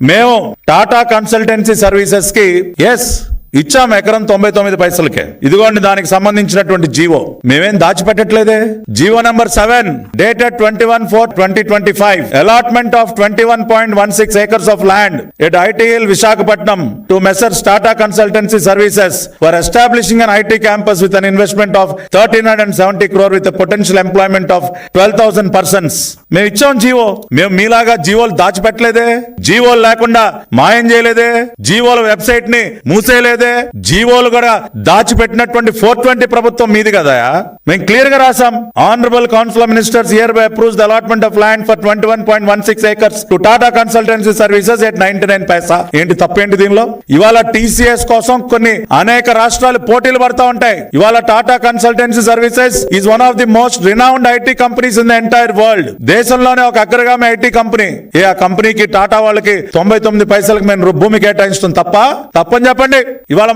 మేము Tata consultancy సర్వీసెస్కి yes ఇచ్చాం ఎకరం తొంభై తొమ్మిది పైసలకే. ఇదిగోండి దానికి సంబంధించినటువంటి జీవో. మేమేం దాచిపెట్టట్లేదే? GO number seven dated twenty one four twenty twenty five allotment of twenty one point one six acres of land at ITL Visakhapatnam to messrs Tata consultancy services for establishing an IT campus with an investment of thirteen hundred and seventy crore with potential employment of twelve thousand persons మేము ఇచ్చాం GO. మేము మీలాగా జీవోలు దాచిపెట్టలేదే. జీవోలు లేకుండా మాయం చేయలేదే. జీవోల వెబ్సైట్ని మూసేయలేదే. జీవోలు కూడా దాచిపెట్టినటువంటి ఫోర్ ట్వంటీ ప్రభుత్వం మీది కదా. మేము క్లియర్గా రాసాం honourable council of ministers hereby approves the allotment of land for twenty one point one six acres to Tata consultancy services at ninety nine paisa ఏంటి తప్పేంటి దీనిలో? ఇవాళ టీసీఎస్ కోసం కొన్ని అనేక రాష్ట్రాలు పోటీలు పడతా ఉంటాయి. ఇవాళ Tata consultancy services is one of the most renowned IT companies in the entire world దేశంలోనే ఒక అగ్రగామి ఐటీ కంపెనీ ఏ ఆ కంపెనీకి టాటా వాళ్ళకి తొంభై తొమ్మిది పైసలకు మేము భూమి కేటాయించడం తప్ప? తప్పని చెప్పండి. ఇవాళ